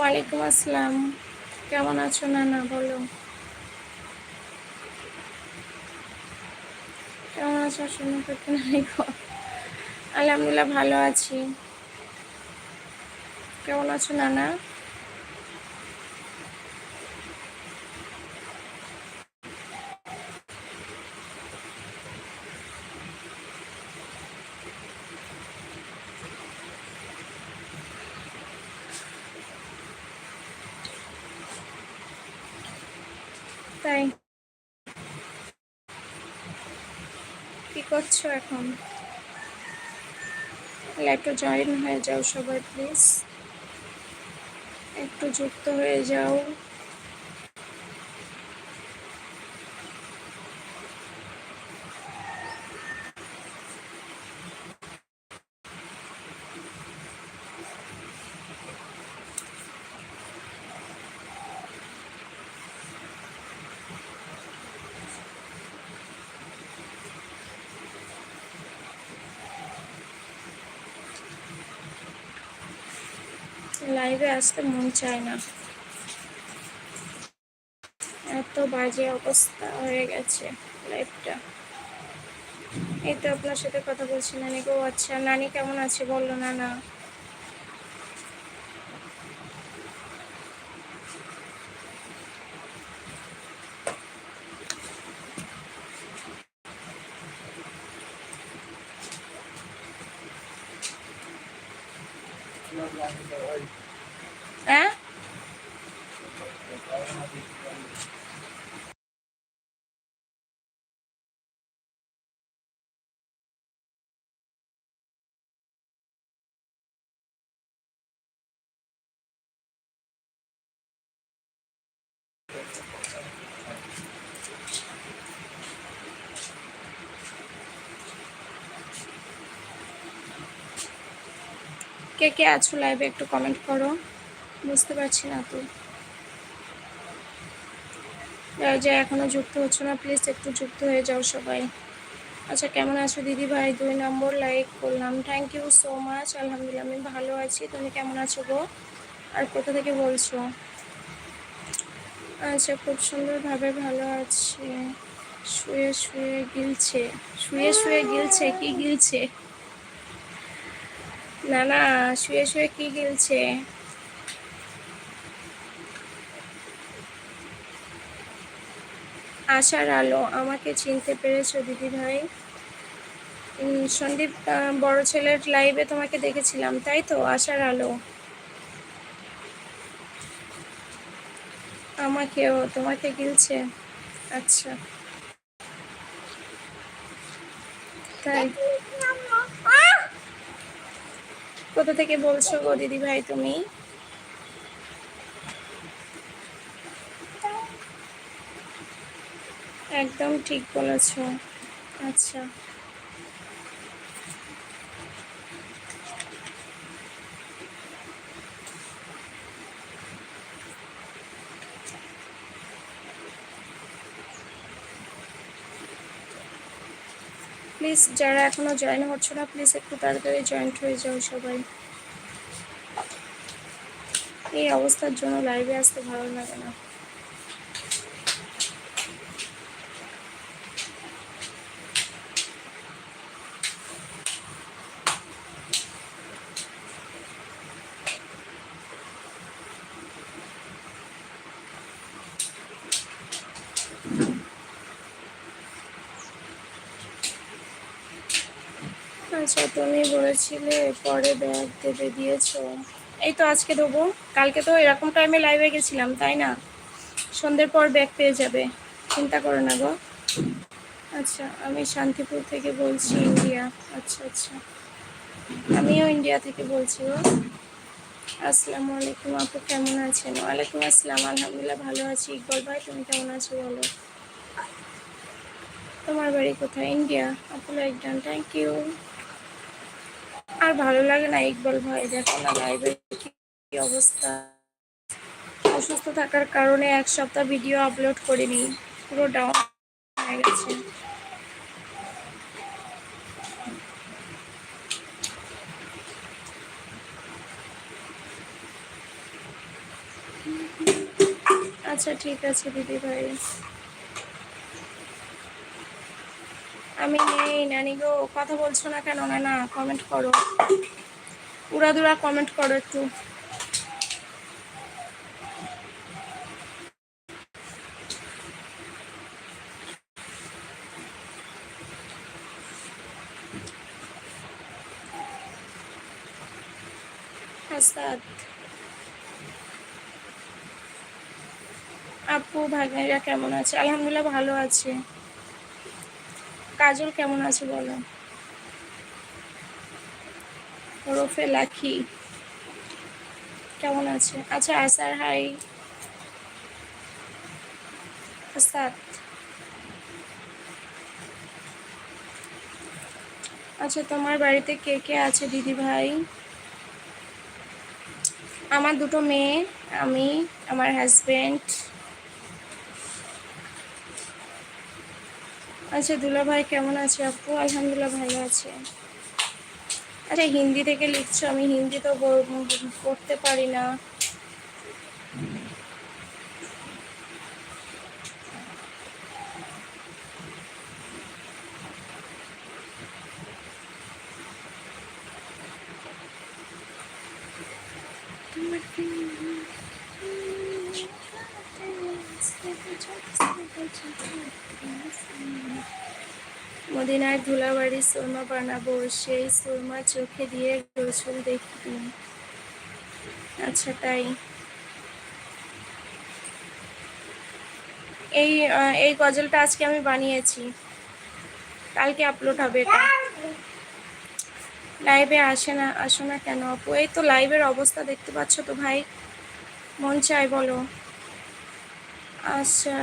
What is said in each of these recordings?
ওয়ালাইকুম আসসালাম। কেমন আছো না না বলো। কেমন আছো? শুনে করতে আলহামদুলিল্লাহ ভালো আছি। কেমন আছো নানা তাই কি করছ এখন? একটু জয়েন হয়ে যাও সবাই প্লিজ। একটু যুক্ত হয়ে যাও। লাইভে আসতে মন চায় না। এত বাজে অবস্থা হয়ে গেছে লাইভটা এই তো আপনার সাথে কথা বলছি, নানি গো আচ্ছা নানি কেমন আছে? বলল না না হ্যাঁ? কে কে আছো লাইভে একটু কমেন্ট করো। বুঝতে পারছি না তো। যা এখনও যুক্ত হচ্ছে না প্লিজ একটু যুক্ত হয়ে যাও সবাই। আচ্ছা কেমন আছো দিদি ভাই? দুই নম্বর লাইক করলাম। থ্যাংক ইউ সো মাচ আলহামদুলিল্লাহ, আমি ভালো আছি। তুমি কেমন আছো গো? আর কোথা থেকে বলছো? আচ্ছা খুব সুন্দরভাবে ভালো আছে। শুয়ে শুয়ে গিলছে। শুয়ে শুয়ে গিলছে, কি গিলছে? না না, শুয়ে শুয়ে কি গিলছে? আশার আলো, আমাকে চিনতে পেরেছ দিদি ভাই। সন্দীপ বড় ছেলের লাইভে তোমাকে দেখেছিলাম, তাই তো? আশার আলো। আমাকেও, তোমাকে গিলছে। আচ্ছা। তাই। কোথা থেকে বলছো গো দিদি ভাই তুমি? একদম ঠিক বলেছ। আচ্ছা। প্লিজ যারা এখনও জয়েন হচ্ছে না প্লিজ একটু তাড়াতাড়ি জয়েন্ট হয়ে যাও সবাই। এই অবস্থার জন্য লাইভে আসতে ভালো লাগে না। আচ্ছা তুমি বলেছিলে, পরে ব্যাগ দেবে দিয়েছ। এই তো আজকে দেবো। কালকে তো এরকম টাইমে লাইভে গেছিলাম, তাই না? সন্ধ্যের পর ব্যাগ পেয়ে যাবে। চিন্তা করো না গো। আচ্ছা আমি শান্তিপুর থেকে বলছি ইন্ডিয়া। আচ্ছা আচ্ছা। আমিও ইন্ডিয়া থেকে বলছি গো। আসসালামু আলাইকুম আপু, কেমন আছেন? ওয়ালাইকুম আসসালাম, আলহামদুলিল্লাহ ভালো আছি। ইকবল ভাই, তুমি কেমন আছো বলো? তোমার বাড়ি কোথায়? ইন্ডিয়া। আপু লাইক ডান থ্যাংক ইউ আর ভালো লাগে না ইকবল ভাই, দেখো না লাইভে কি অবস্থা। অসুস্থ থাকার কারণে এক সপ্তাহ ভিডিও আপলোড করিনি, পুরো ডাউন হয়ে গেছে। আচ্ছা ঠিক আছে দিদি ভাই। আমি নেই, নানি গো, কথা বলছো না কেন? না না কমেন্ট করো। উড়াদুরা কমেন্ট করো একটু। আপু, ভাগ্নেরা কেমন আছে? আলহামদুলিল্লাহ ভালো আছে। কাজল কেমন আছে বলো? ওরফে লাখি। কেমন আছে? আচ্ছা আসার, হাই। আচ্ছা তোমার বাড়িতে কে কে আছে, দিদি ভাই? আমার দুটো মেয়ে, আমি, আমার হাজবেন্ড আচ্ছা দুলা ভাই, কেমন আছে আপু? আলহামদুলিল্লাহ ভালো আছে। আচ্ছা হিন্দি থেকে লিখছো, আমি হিন্দি তো পড়তে পারি না। মদিনার ধুলাবাড়ি সুরমা বানাবো, সেই সুরমা চোখে দিয়ে রসুল দেখবি আচ্ছা তাই। এই এই গজলটা আজকে আমি বানিয়েছি। কালকে আপলোড হবে এটা। লাইভে আসে না, আসো না কেন আপু? এই তো লাইভের অবস্থা দেখতে পাচ্ছ তো ভাই। মন চাই বলো। আচ্ছা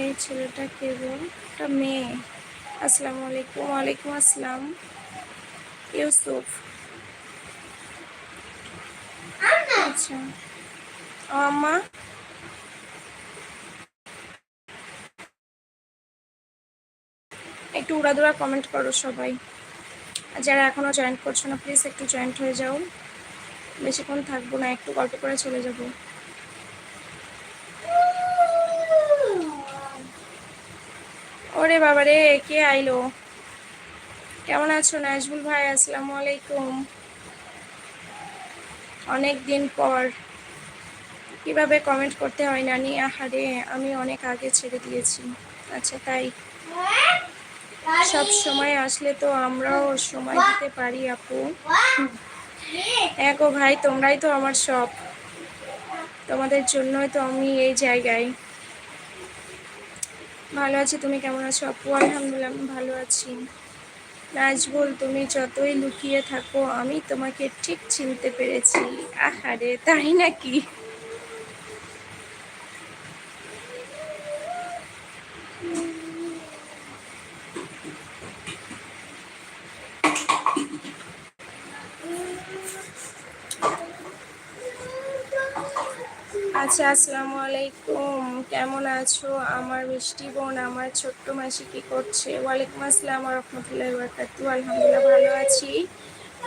এই ছেলেটা কে বল একটা মেয়ে। আসসালামু আলাইকুম ওয়ালাইকুম আসসালাম। ইউসুফ। আচ্ছা। আম্মা। একটু উড়াদুরা কমেন্ট করো সবাই। যারা এখনও জয়েন করছ না প্লিজ একটু জয়েন্ট হয়ে যাও। বেশিক্ষণ থাকব না, একটু গল্প করে চলে যাব। ওরে বাবা রে কে আইলো? কেমন আছো নাজবুল ভাই? আসসালামু আলাইকুম। অনেক দিন পর। কীভাবে কমেন্ট করতে হয় নানি? আহারে, আমি অনেক আগে ছেড়ে দিয়েছি। আচ্ছা তাই। সব সময় আসলে তো আমরাও সময় দিতে পারি, আপু। গো ভাই, তোমরাই তো আমার সব। তোমাদের জন্যই তো আমি এই জায়গায়। ভালো আছি, তুমি কেমন আছো? আপু, আলহামদুলিল্লাহ আমি ভালো আছি। নাজবুল তুমি যতই লুকিয়ে থাকো, আমি তোমাকে ঠিক চিনতে পেরেছি। আহারে, তাই নাকি? আচ্ছা আসসালামু আলাইকুম। কেমন আছো? আমার মিষ্টি বোন, আমার ছোট্ট মাসি কি করছে? ওয়ালাইকুম আসসালাম রহমতুল্লাহ বরকাতু আলহামদুলিল্লাহ ভালো আছি।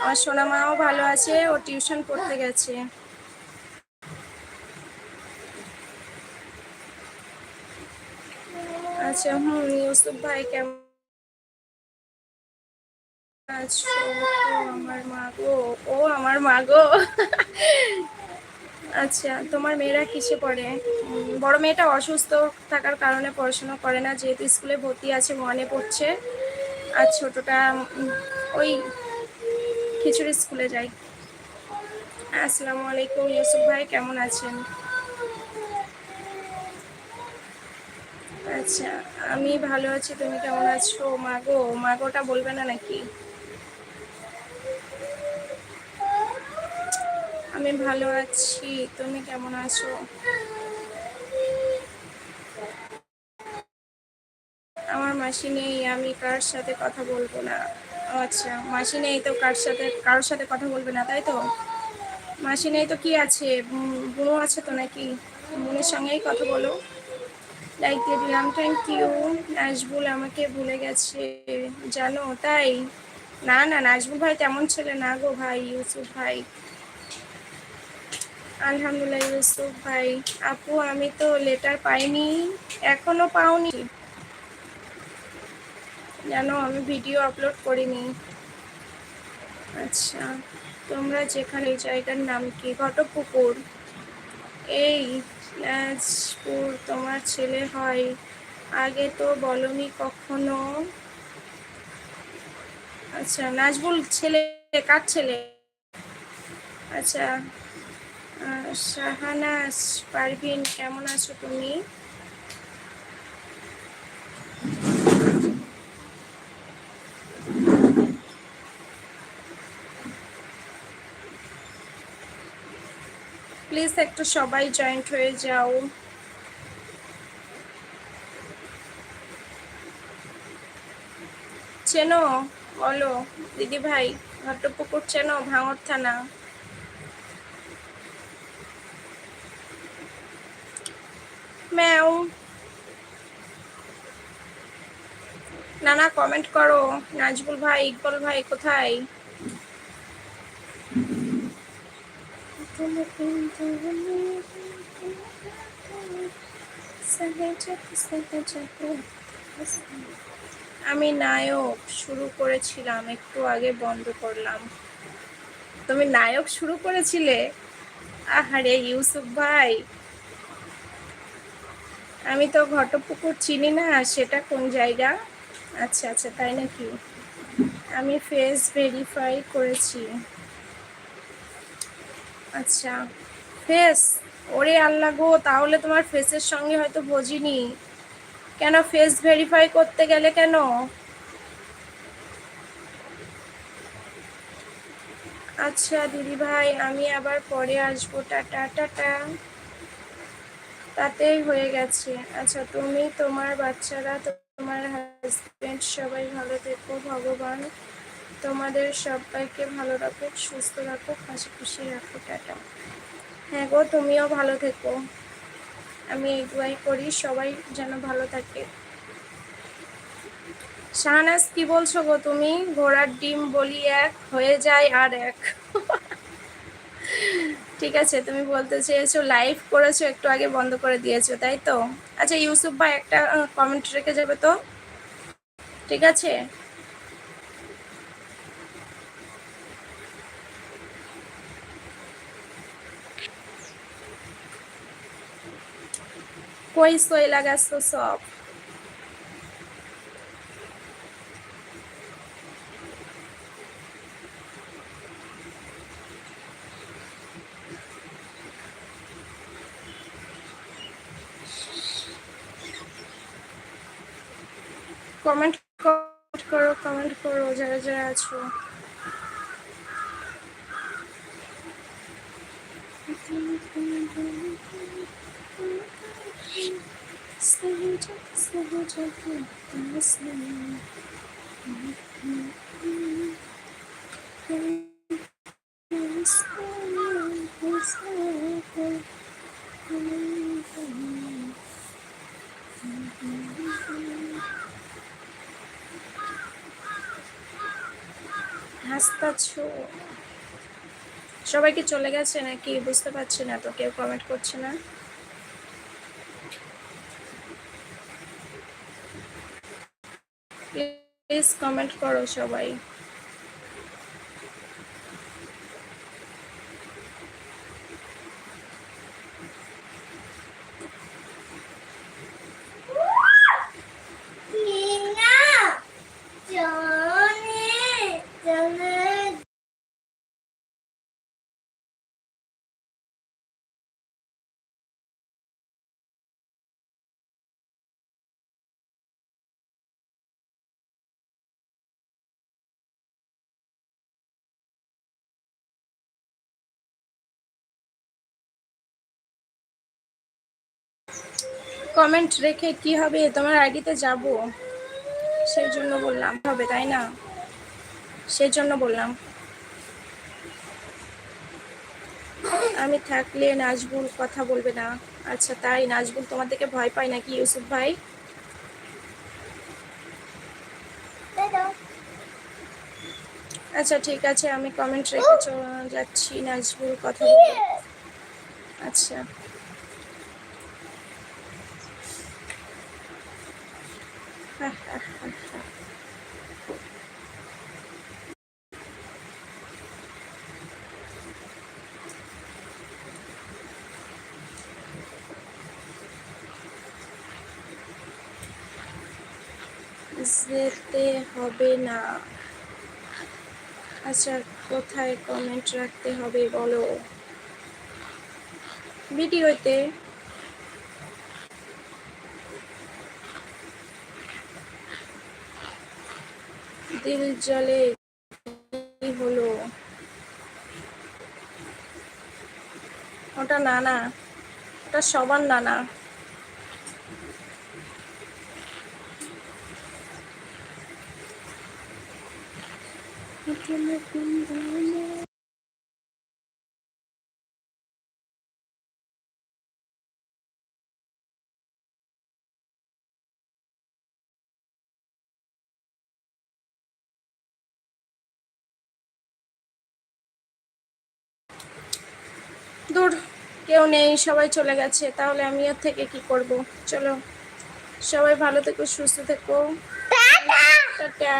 আমার সোনা মাও ভালো আছে, ও টিউশন পড়তে গেছে। আচ্ছা হুম, ইউসুফ ভাই কেমন আছো? আমার মা গো, ও আমার মা গো। আচ্ছা তোমার মেয়েরা কিসে পড়ে? বড় মেয়েটা অসুস্থ থাকার কারণে পড়াশোনা করে না, যেহেতু স্কুলে ভর্তি আছে ওয়ানে পড়ছে। আর ছোটটা ওই খিচুড়ি স্কুলে যাই আসসালামু আলাইকুম, ইউসুফ ভাই, কেমন আছেন? আচ্ছা আমি ভালো আছি, তুমি কেমন আছো? মাগো মাগোটা বলবে না নাকি? আমি ভালো আছি। তুমি কেমন আছো? আমার মাসি নেই, আমি কার সাথে কথা বলব না? আচ্ছা মাসি নেই তো কার সাথে, কারোর সাথে কথা বলবে না, তাই তো? মাসি নেই তো কি আছে? বুনো আছে তো নাকি? বোনের সঙ্গেই কথা বলো। লাইক দিয়ে দিলাম থ্যাংক ইউ নাজবুল আমাকে ভুলে গেছে। জানো, তাই? না না, নাজবুল ভাই তেমন ছেলে না গো ভাই, ইউসুফ ভাই। আলহামদুলিল্লাহ ইউসুফ ভাই। আপু, আমি তো লেটার পাইনি, এখনও পাওনি। জানো, আমি ভিডিও আপলোড করিনি। আচ্ছা তোমরা যেখানে এই জায়গার নাম কি? ঘটপুকুর এই নাজপুর তোমার ছেলে হয়। আগে তো বলনি কখনো। আচ্ছা নাজবুল ছেলে, কার ছেলে? আচ্ছা আহ, শাহানাজ পারভিন কেমন আছো তুমি? প্লিজ একটু সবাই জয়েন্ট হয়ে যাও। চেনো বলো দিদি ভাই ঘট্টপুকুর চেনো ভাঙর থানা? নানা কমেন্ট করো। নাজবুল ভাই, ইকবল ভাই, কোথায়? আমি নায়ক শুরু করেছিলাম, একটু আগে বন্ধ করলাম। তুমি নায়ক শুরু করেছিলে? আহারে, ইউসুফ ভাই। আমি তো ঘটপুকুর চিনি না, সেটা কোন জায়গা? আচ্ছা আচ্ছা তাই নাকি? আমি ফেস ভেরিফাই করেছি। আচ্ছা ফেস ওরে আল্লাহ গো, তাহলে তোমার ফেসের সঙ্গে হয়তো বুঝিনি। কেন ফেস ভেরিফাই করতে গেলে কেন? আচ্ছা দিদি ভাই আমি আবার পরে আসব। Tata tata. তাতেই হয়ে গেছে। আচ্ছা তুমি, তোমার বাচ্চারা তোমার হাজবেন্ড সবাই ভালো থেকো, ভগবান তোমাদের সবাইকে ভালো রাখো সুস্থ রাখো হাসি খুশি রাখো, টাটা। হ্যাঁ গো, তুমিও ভালো থেকো। আমি এই দুয়াই করি, সবাই যেন ভালো থাকে। শাহনাজ, কি বলছো গো তুমি? ঘোড়ার ডিম বলি এক, হয়ে যায় আর এক। ঠিক আছে, তুমি বলতে চেয়েছো লাইভ করেছ, একটু আগে বন্ধ করে দিয়েছ, তাই তো? আচ্ছা ইউসুফ ভাই, একটা কমেন্ট রেখে যাবে তো? ঠিক আছে? কই সই লাগাচ্ছো সব কমেন্ট করো কমেন্ট করো যারা যারা আছো সবাই কি চলে গেছে নাকি বুঝতে পারছি না তো, কেউ কমেন্ট করছে না। প্লিজ কমেন্ট করো সবাই। কমেন্ট রেখে কি হবে? তোমার আইডিতে যাব। সেই জন্য বললাম, হবে, তাই না? সেই জন্য বললাম। আমি থাকলে নাজবুল কথা বলবে না। আচ্ছা তাই নাজবুল তোমার থেকে ভয় পায় নাকি ইউসুফ ভাই? আচ্ছা ঠিক আছে, আমি কমেন্ট রেখে যাচ্ছি নাজবুল কথা আচ্ছা। হবে না। আচ্ছা কোথায় কমেন্ট রাখতে হবে, বলো। ভিডিওতে দিল জলে হলো? ওটা নানা, ওটা সবার নানা। দূর কেউ নেই সবাই চলে গেছে তাহলে আমি আর থেকে কি করব? চলো সবাই ভালো থেকো সুস্থ থেকো। টাটা।